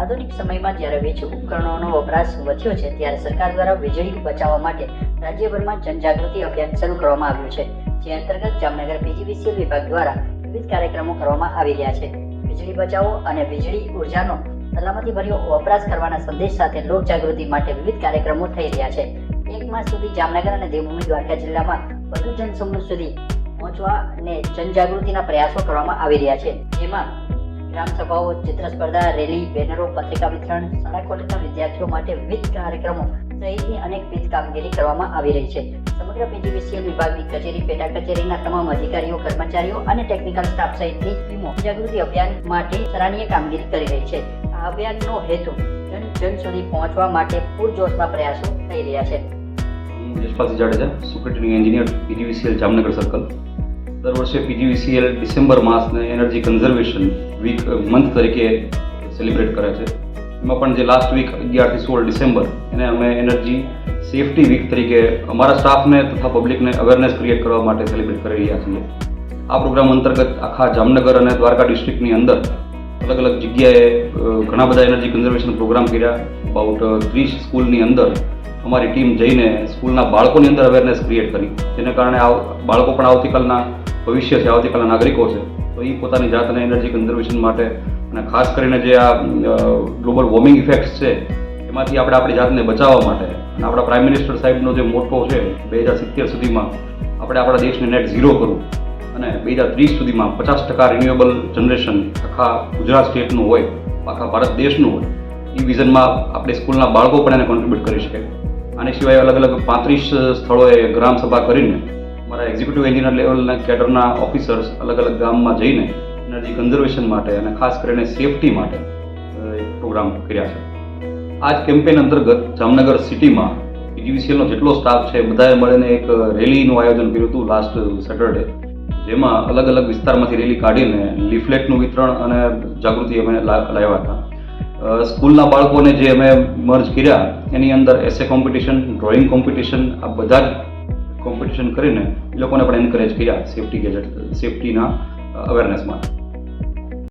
આધુનિક સમયમાં જ્યારે વીજ ઉપકરણોનો વપરાશ વધ્યો છે, ત્યારે સરકાર દ્વારા વીજળી બચાવવા માટે રાજ્યભરમાં જનજાગૃતિ અભિયાન શરૂ કરવામાં આવ્યું છે, જે અંતર્ગત જામનગર પીજીવીસીએલ વિભાગ દ્વારા વિવિધ કાર્યક્રમો કરવામાં આવી રહ્યા છે. વીજળી બચાવો અને વીજળી ઉર્જાનો સલામતીભર્યો વપરાશ કરવાના સંદેશ સાથે લોક જાગૃતિ માટે વિવિધ કાર્યક્રમો થઈ રહ્યા છે. એક માસ સુધી જામનગર અને દેવભૂમિ દ્વારકા જિલ્લામાં વધુ જનસમૂહ સુધી પહોંચવા અને જનજાગૃતિના પ્રયાસો કરવામાં આવી રહ્યા છે. જેમાં ગ્રામ સભાઓ ચિત્ર સ્પર્ધા, રેલી, બેનરો, પત્રિકા વિતરણ, શાળા કોલેજના વિદ્યાર્થીઓ માટે વિવિધ કાર્યક્રમો સહિતની અનેકવિધ કામગીરી કરવામાં આવી રહી છે. સમગ્ર પીજીવીસીએલ વિભાગની કચેરી, પેટા કચેરીના તમામ અધિકારીઓ, કર્મચારીઓ અને ટેકનિકલ સ્ટાફ સહિતની ટીમો જાગૃતિ અભિયાન માટે સરાહનીય કામગીરી કરી રહી છે. આ અભિયાનનો હેતુ જન જન સુધી પહોંચવા માટે પૂરજોશમાં પ્રયાસો થઈ રહ્યા છે. હું Yashpalsinh Jadeja engineer PGVCL Jamnagar circle. દર વર્ષે પીજીવીસીએલ ડિસેમ્બર માસને એનર્જી કન્ઝર્વેશન વીક મંથ તરીકે સેલિબ્રેટ કરે છે. એમાં પણ જે લાસ્ટ વીક અગિયારથી સોળ ડિસેમ્બર, એને અમે એનર્જી સેફટી વીક તરીકે અમારા સ્ટાફને તથા પબ્લિકને અવેરનેસ ક્રિએટ કરવા માટે સેલિબ્રેટ કરી રહ્યા છીએ. આ પ્રોગ્રામ અંતર્ગત આખા જામનગર અને દ્વારકા ડિસ્ટ્રિક્ટની અંદર અલગ અલગ જગ્યાએ ઘણા બધા એનર્જી કન્ઝર્વેશન પ્રોગ્રામ કર્યા. અબાઉટ ત્રીસ સ્કૂલની અંદર અમારી ટીમ જઈને સ્કૂલના બાળકોની અંદર અવેરનેસ ક્રિએટ કરી. જેને કારણે બાળકો પણ આવતીકાલના ભવિષ્ય છે આવતીકાલના નાગરિકો છે, તો એ પોતાની જાતને એનર્જી કન્ઝર્વેશન માટે અને ખાસ કરીને જે આ ગ્લોબલ વોર્મિંગ ઇફેક્ટ્સ છે, એમાંથી આપણે આપણી જાતને બચાવવા માટે અને આપણા પ્રાઇમ મિનિસ્ટર સાહેબનો જે મોટો છે બે હજાર સિત્તેર સુધીમાં આપણે આપણા દેશને નેટ ઝીરો કરવું અને બે હજાર ત્રીસ સુધીમાં પચાસ ટકા રિન્યુએબલ જનરેશન આખા ગુજરાત સ્ટેટનું હોય, આખા ભારત દેશનું હોય એ વિઝનમાં આપણે સ્કૂલના બાળકો પણ એને કોન્ટ્રીબ્યુટ કરી શકે. આની સિવાય અલગ અલગ પાંત્રીસ સ્થળોએ ગ્રામ સભા કરીને મારા એક્ઝિક્યુટિવ એન્જિનિયર લેવલના કેડરના ઓફિસર્સ અલગ અલગ ગામમાં જઈને એનર્જી કન્ઝર્વેશન માટે અને ખાસ કરીને સેફટી માટે એક પ્રોગ્રામ કર્યા છે. આ જ કેમ્પેન અંતર્ગત જામનગર સિટીમાં પીજીવીસીએલનો જેટલો સ્ટાફ છે બધાએ મળીને એક રેલીનું આયોજન કર્યું હતું લાસ્ટ સેટરડે જેમાં અલગ અલગ વિસ્તારમાંથી રેલી કાઢીને લિફલેટનું વિતરણ અને જાગૃતિ અમે લાવ્યા હતા. સ્કૂલના બાળકોને જે અમે મર્જ કર્યા, એની અંદર એસે કોમ્પિટિશન ડ્રોઈંગ કોમ્પિટિશન આ બધા જ કોમ્પિટિશન કરીને લોકોને આપણે એન્કરેજ કર્યા સેફટી ગેજેટ સેફટીના અવેરનેસ માટે.